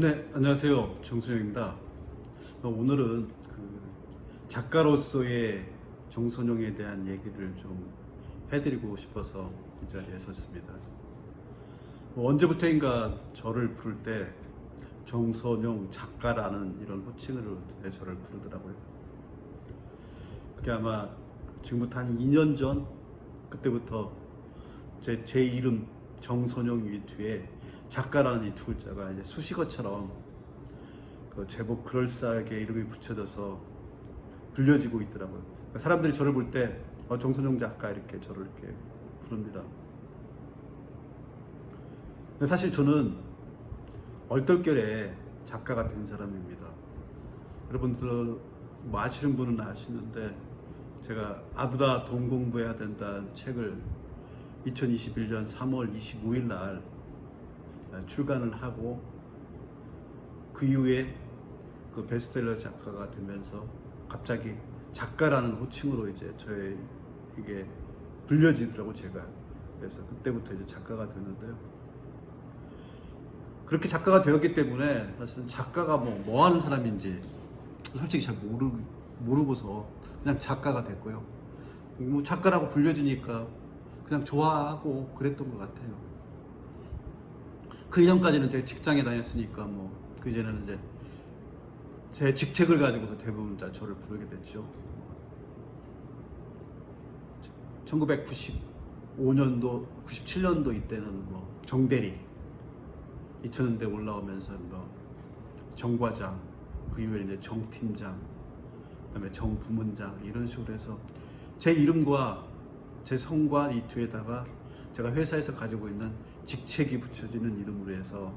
네, 안녕하세요. 정선영입니다. 어, 오늘은 그 작가로서의 정선영에 대한 얘기를 좀 해드리고 싶어서 이 자리에 섰습니다. 뭐 언제부터인가 저를 부를 때 정선영 작가라는 이런 호칭으로 저를 부르더라고요. 그게 아마 지금부터 한 2년 전 그때부터 제, 제 이름 정선영 이 뒤에 작가라는 이 두 글자가 이제 수식어처럼 그 제법 그럴싸하게 이름이 붙여져서 불려지고 있더라고요. 그러니까 사람들이 저를 볼때 어, 정선영 작가 이렇게 저를 이렇게 부릅니다. 사실 저는 얼떨결에 작가가 된 사람입니다. 여러분들 뭐 아시는 분은 아시는데 제가 아두라 돈 공부해야 된다는 책을 2021년 3월 25일 날 출간을 하고 그 이후에 그 베스트셀러 작가가 되면서 갑자기 작가라는 호칭으로 이제 저의 이게 불려지더라고 제가 그래서 그때부터 이제 작가가 됐는데요. 그렇게 작가가 되었기 때문에 사실은 작가가 뭐, 뭐 하는 사람인지 솔직히 잘 모르, 모르고서 그냥 작가가 됐고요. 뭐 작가라고 불려주니까 그냥 좋아하고 그랬던 것 같아요. 그 이전까지는 제가 직장에 다녔으니까 뭐 그 이제는 이제 제 직책을 가지고서 대부분 다 저를 부르게 됐죠. 1995년도, 97년도 이때는 뭐 정대리, 2000년대 올라오면서 뭐 정과장, 그 이후에 이제 정팀장, 그다음에 정부문장 이런 식으로 해서 제 이름과 제 성과 이 뒤에다가 제가 회사에서 가지고 있는 직책이 붙여지는 이름으로 해서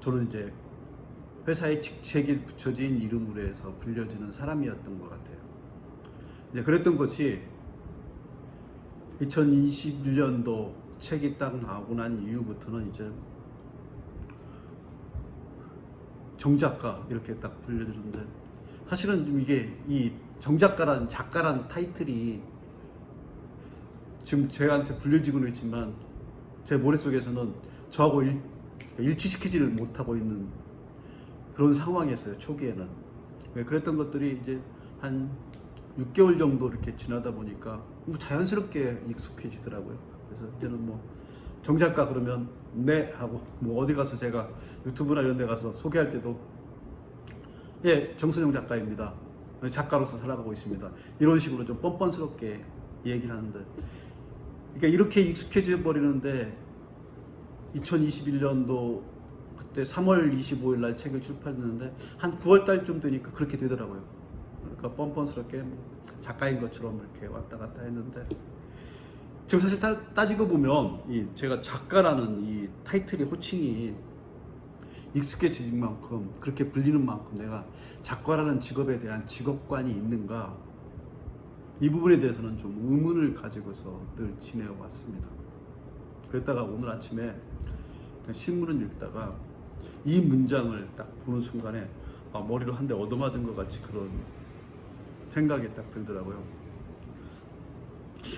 저는 이제 회사의 직책이 붙여진 이름으로 해서 불려지는 사람이었던 것 같아요. 이제 그랬던 것이 2021년도 책이 딱 나오고 난 이후부터는 이제 정작가 이렇게 딱 불려지는데 사실은 이게 이 정작가란 작가란 타이틀이 지금 제한테 불려지고는 있지만 제 머릿속에서는 저하고 일, 일치시키지를 못하고 있는 그런 상황이었어요 초기에는. 네, 그랬던 것들이 이제 한 6개월 정도 이렇게 지나다 보니까 뭐 자연스럽게 익숙해지더라고요. 그래서 이제는 뭐 정작가 그러면 네 하고 뭐 어디 가서 제가 유튜브나 이런 데 가서 소개할 때도 예 정선영 작가입니다. 작가로서 살아가고 있습니다. 이런 식으로 좀 뻔뻔스럽게 얘기를 하는데 그러니까 이렇게 익숙해져 버리는데 2021년도 그때 3월 25일 날 책을 출판했는데 한 9월 달쯤 되니까 그렇게 되더라고요. 그러니까 뻔뻔스럽게 작가인 것처럼 이렇게 왔다 갔다 했는데 지금 사실 따, 따지고 보면 이 제가 작가라는 이 타이틀의 호칭이 익숙해진 만큼 그렇게 불리는 만큼 내가 작가라는 직업에 대한 직업관이 있는가 이 부분에 대해서는 좀 의문을 가지고서 늘 지내어 왔습니다. 그랬다가 오늘 아침에 신문을 읽다가 이 문장을 딱 보는 순간에 아, 머리로 한 대 얻어맞은 것 같이 그런 생각이 딱 들더라고요.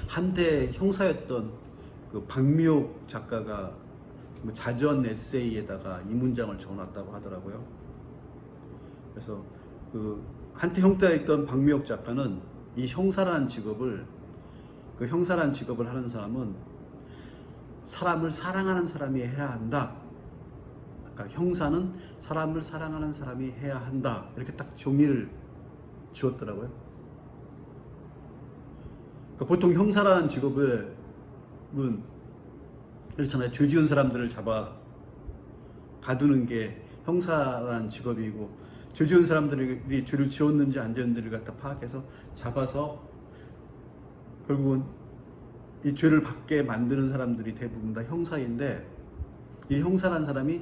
한때 형사였던 그 박미옥 작가가 뭐 자전 에세이에다가 이 문장을 적어놨다고 하더라고요. 그래서 그 한때 형사였던 박미옥 작가는 이 형사라는 직업을 그 형사라는 직업을 하는 사람은 사람을 사랑하는 사람이 해야 한다. 그러니까 형사는 사람을 사랑하는 사람이 해야 한다. 이렇게 딱 정의를 지었더라고요. 그러니까 보통 형사라는 직업은 그렇잖아요. 죄 지은 사람들을 잡아 가두는 게 형사라는 직업이고 죄 지은 사람들이 죄를 지었는지 안 지었는지를 갖다 파악해서 잡아서 결국은 이 죄를 받게 만드는 사람들이 대부분 다 형사인데 이 형사라는 사람이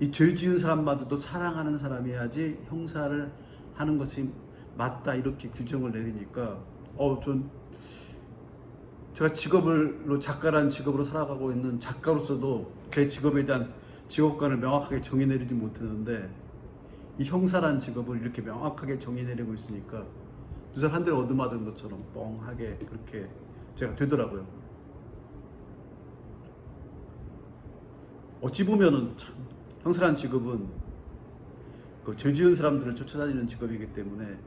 이 죄 지은 사람마저도 사랑하는 사람이 야지 형사를 하는 것이 맞다 이렇게 규정을 내리니까 어전 제가 직업을로 작가라는 직업으로 살아가고 있는 작가로서도 제 직업에 대한 직업관을 명확하게 정의 내리지 못했는데 이 형사라는 직업을 이렇게 명확하게 정의 내리고 있으니까 두살 한 대를 얻어맞은 것처럼 뻥하게 그렇게 제가 되더라고요. 어찌 보면은 참 형사란 직업은 그 죄지은 사람들을 쫓아다니는 직업이기 때문에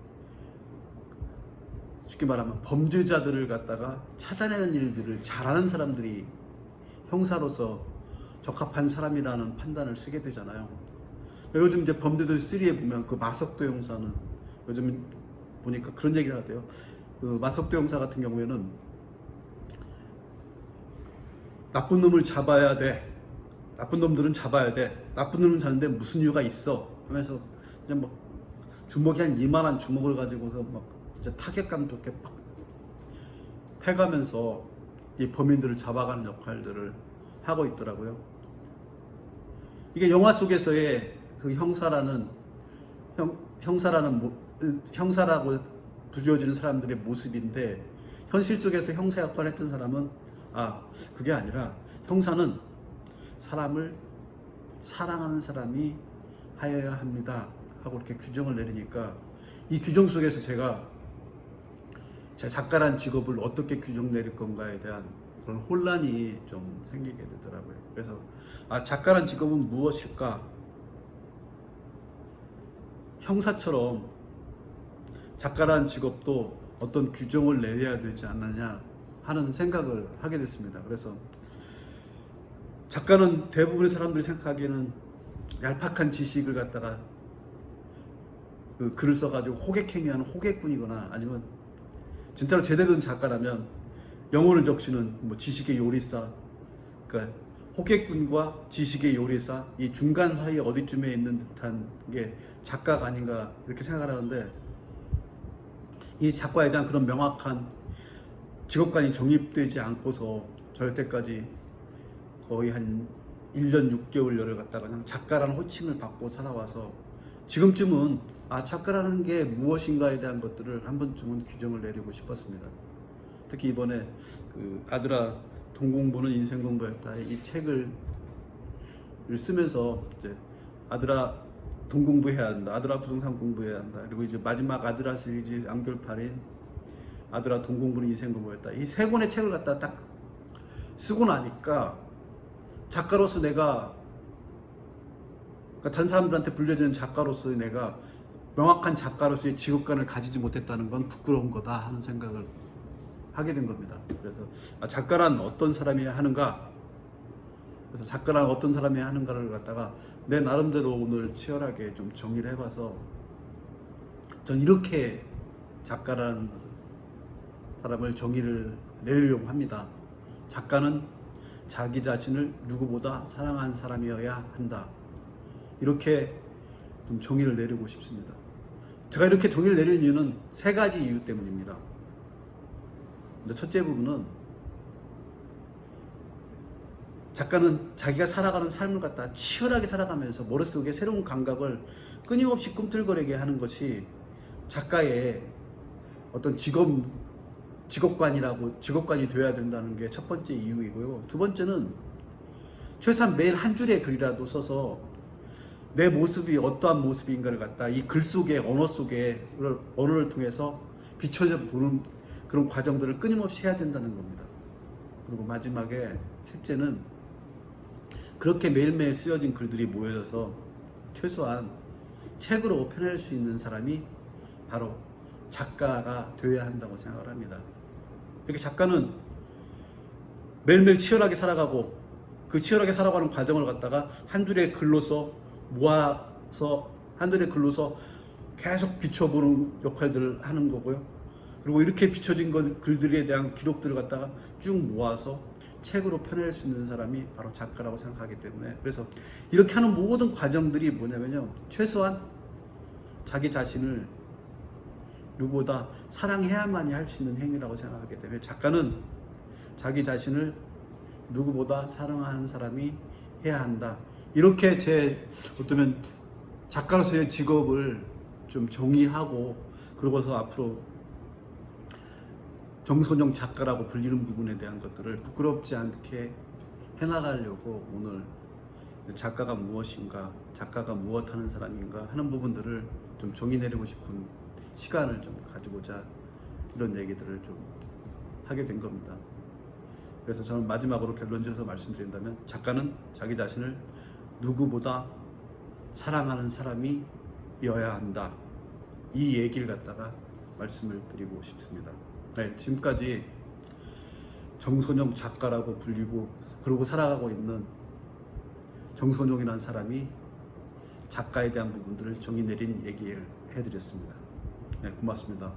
쉽게 말하면 범죄자들을 갖다가 찾아내는 일들을 잘하는 사람들이 형사로서 적합한 사람이라는 판단을 쓰게 되잖아요. 요즘 이제 범죄들 3에 보면 그 마석도 형사는 요즘 보니까 그런 얘기를 하대요. 그 마석도 형사 같은 경우에는 나쁜 놈을 잡아야 돼. 나쁜 놈들은 잡아야 돼. 나쁜 놈은 잡는데 무슨 이유가 있어. 하면서 그냥 막 주먹이 한 이만한 주먹을 가지고서 막 진짜 타격감 좋게 팍 패가면서 이 범인들을 잡아가는 역할들을 하고 있더라고요. 이게 영화 속에서의 그 형사라는 형, 형사라는 모, 형사라고 부려지는 사람들의 모습인데 현실 속에서 형사 역할을 했던 사람은 아 그게 아니라 형사는 사람을 사랑하는 사람이 하여야 합니다 하고 이렇게 규정을 내리니까 이 규정 속에서 제가 제 작가란 직업을 어떻게 규정 내릴 건가에 대한 그런 혼란이 좀 생기게 되더라고요. 그래서 아 작가란 직업은 무엇일까? 형사처럼 작가란 직업도 어떤 규정을 내려야 되지 않느냐 하는 생각을 하게 됐습니다. 그래서 작가는 대부분의 사람들이 생각하기에는 얄팍한 지식을 갖다가 그 글을 써가지고 호객행위하는 호객꾼이거나 아니면 진짜로 제대로 된 작가라면 영혼을 적시는 뭐 지식의 요리사, 그러니까 호객꾼과 지식의 요리사 이 중간 사이 어디쯤에 있는 듯한 게 작가가 아닌가 이렇게 생각을 하는데 이 작가에 대한 그런 명확한 직업관이 정립되지 않고서 저 때까지 거의 한 1년 6개월여를 갖다가 그냥 작가라는 호칭을 받고 살아와서 지금쯤은 아 작가라는 게 무엇인가에 대한 것들을 한 번쯤은 규정을 내리고 싶었습니다. 특히 이번에 그 아들아 돈 공부는 인생 공부였다. 이 책을 쓰면서 이제 아들아 돈 공부해야 한다. 아들아 부동산 공부해야 한다. 그리고 이제 마지막 아들아 시리즈 암결판인 아들아 돈 공부는 인생 공부였다. 이 세 권의 책을 갖다 딱 쓰고 나니까 작가로서 내가 그러니까 다른 사람들한테 불려지는 작가로서의 내가 명확한 작가로서의 직업관을 가지지 못했다는 건 부끄러운 거다 하는 생각을 하게 된 겁니다. 그래서 아, 작가란 어떤 사람이 하는가? 그래서 작가란 어떤 사람이 하는가를 갖다가 내 나름대로 오늘 치열하게 좀 정리를 해봐서 전 이렇게 작가라는 사람을 정의를 내리려고 합니다. 작가는 자기 자신을 누구보다 사랑한 사람이어야 한다. 이렇게 좀 정의를 내리고 싶습니다. 제가 이렇게 정의를 내린 이유는 세 가지 이유 때문입니다. 첫째 부분은 작가는 자기가 살아가는 삶을 갖다 치열하게 살아가면서 머릿속에 새로운 감각을 끊임없이 꿈틀거리게 하는 것이 작가의 어떤 직업 직업관이라고 직업관이 되어야 된다는 게 첫 번째 이유이고요. 두 번째는 최소한 매일 한 줄의 글이라도 써서 내 모습이 어떠한 모습인가를 갖다 이 글 속에 언어 속에 언어를 통해서 비춰져 보는 그런 과정들을 끊임없이 해야 된다는 겁니다. 그리고 마지막에 셋째는 그렇게 매일매일 쓰여진 글들이 모여져서 최소한 책으로 펴낼 수 있는 사람이 바로 작가가 되어야 한다고 생각을 합니다. 이렇게 작가는 매일매일 치열하게 살아가고 그 치열하게 살아가는 과정을 갖다가 한 줄의 글로서 모아서 한 줄의 글로서 계속 비춰보는 역할들을 하는 거고요. 그리고 이렇게 비춰진 것, 글들에 대한 기록들을 갖다가 쭉 모아서 책으로 펴낼 수 있는 사람이 바로 작가라고 생각하기 때문에 그래서 이렇게 하는 모든 과정들이 뭐냐면요. 최소한 자기 자신을 누구보다 사랑해야만이 할 수 있는 행위라고 생각하기 때문에 작가는 자기 자신을 누구보다 사랑하는 사람이 해야 한다. 이렇게 제 어쩌면 작가로서의 직업을 좀 정의하고 그러고서 앞으로 정선영 작가라고 불리는 부분에 대한 것들을 부끄럽지 않게 해나가려고 오늘 작가가 무엇인가, 작가가 무엇하는 사람인가 하는 부분들을 좀 정의 내리고 싶은 시간을 좀 가지고자 이런 얘기들을 좀 하게 된 겁니다. 그래서 저는 마지막으로 결론지어서 말씀드린다면 작가는 자기 자신을 누구보다 사랑하는 사람이어야 한다. 이 얘기를 갖다가 말씀을 드리고 싶습니다. 네, 지금까지 정선영 작가라고 불리고 그러고 살아가고 있는 정선용이라는 사람이 작가에 대한 부분들을 정의 내린 얘기를 해드렸습니다. 네, 고맙습니다.